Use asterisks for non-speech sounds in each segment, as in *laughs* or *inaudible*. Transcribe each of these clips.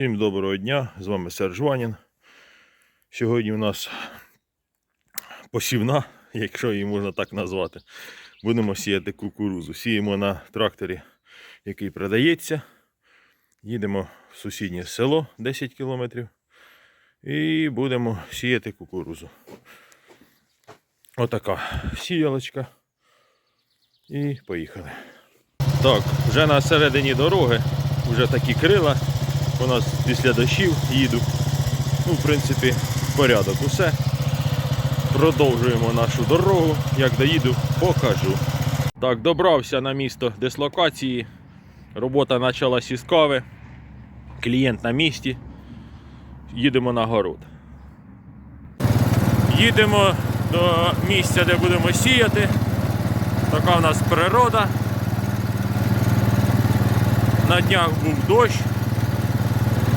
Всім доброго дня, з вами Серж Ванін. Сьогодні у нас посівна, якщо її можна так назвати. Будемо сіяти кукурузу. Сіємо на тракторі, який продається. Їдемо в сусіднє село 10 кілометрів і будемо сіяти кукурузу. Отака сіялочка. І поїхали. Так, вже на середині дороги, вже такі крила. У нас після дощів їду. Ну, в принципі, порядок усе. Продовжуємо нашу дорогу. Як доїду, покажу. Так, добрався на місто дислокації. Робота почалась із кави. Клієнт на місці. Їдемо на город. Їдемо до місця, де будемо сіяти. Така в нас природа. На днях був дощ.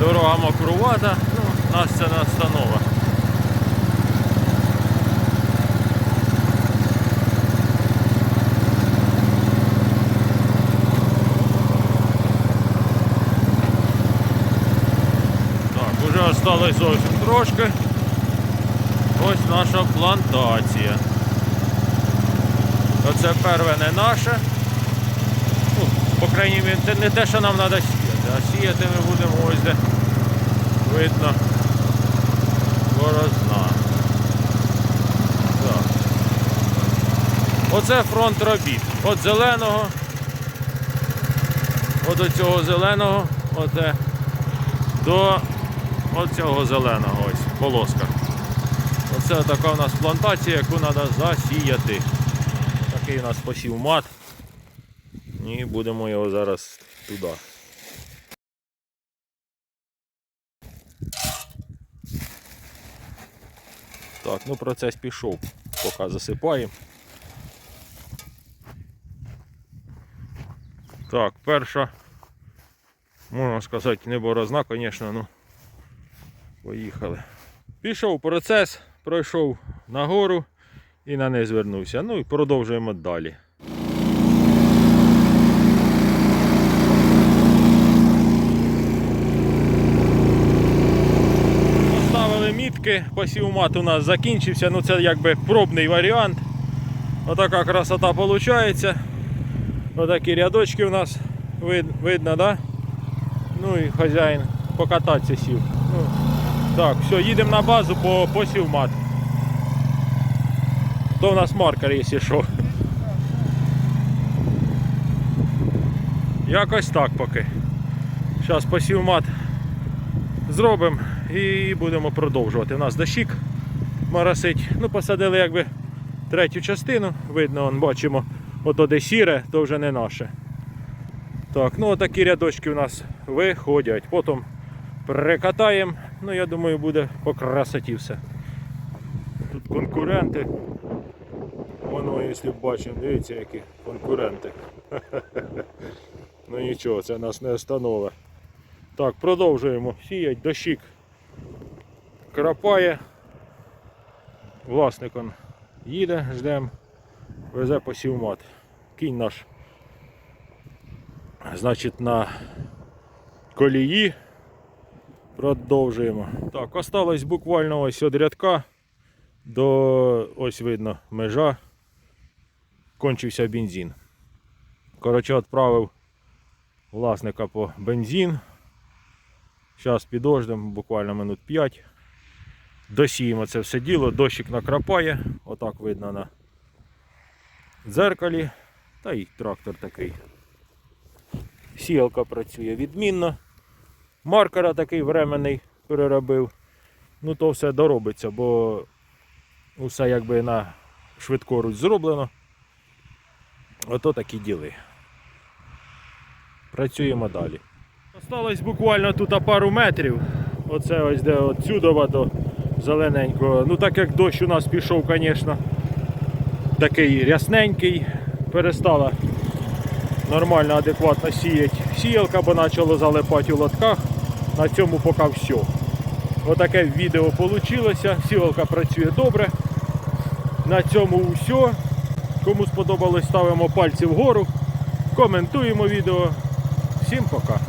Дорога мокрувата, ну, нас це настанова. Так, уже осталось зовсім трошки. Ось наша плантація. Оце перше не наше. Ну, по крайній мірі, це не те, що нам треба сіяти, а сіяти ми будемо ось де видно борозна. Оце фронт робіт. От зеленого, от цього зеленого, оте, до оцього зеленого ось, полоска. Оце така у нас плантація, яку треба засіяти. Такий у нас посів мат. І будемо його зараз туди. Так, ну процес пішов, поки засипаємо. Так, перша, можна сказати, не борозна, звісно, ну поїхали. Пішов процес, пройшов нагору і на неї звернувся. Ну і продовжуємо далі. Поставили мітки, посівмат у нас закінчився, ну це якби пробний варіант. Отака красота виходить. Отакі рядочки у нас вид, видно, да? Ну і хазяїн покататися сів. Ну, так, все, їдемо на базу по посівмат. То у нас маркер, якщо що. Якось так поки. Зараз посівмат зробимо і будемо продовжувати. У нас дощик моросить. Ну, посадили якби третю частину. Видно, вон, бачимо, ото де сіре, то вже не наше. Так, ну отакі рядочки у нас виходять. Потім прикатаємо. Ну, я думаю, буде по красоті все. Тут конкуренти. Воно, якщо бачимо, дивіться, які конкуренти. *laughs* Ну нічого, це нас не остановить. Так, продовжуємо сіять, дощик крапає. Власник он їде, ждемо, везе посівмат. Кінь наш, значить, на колії. Продовжуємо. Так, осталось буквально ось від рядка до ось видно межа. Кончився бензин. Коротше, відправив власника по бензин. Зараз підождемо буквально минут 5. Досіємо це все діло, дощик накрапає, отак видно на дзеркалі. Та й трактор такий. Сіялка працює відмінно. Маркера такий временний переробив. Ну то все доробиться, бо усе якби на швидкоруч зроблено. Ото такі діли. Працюємо далі. Осталось буквально тут пару метрів. Оце ось де отсюдова до зелененького. Ну так як дощ у нас пішов, звісно, такий рясненький, перестала нормально, адекватно сіяти сіялка, бо почало залипати у лотках. На цьому поки все. Отаке відео вийшло. Сіялка працює добре. На цьому все. Кому сподобалось, ставимо пальці вгору, коментуємо відео. Всім пока.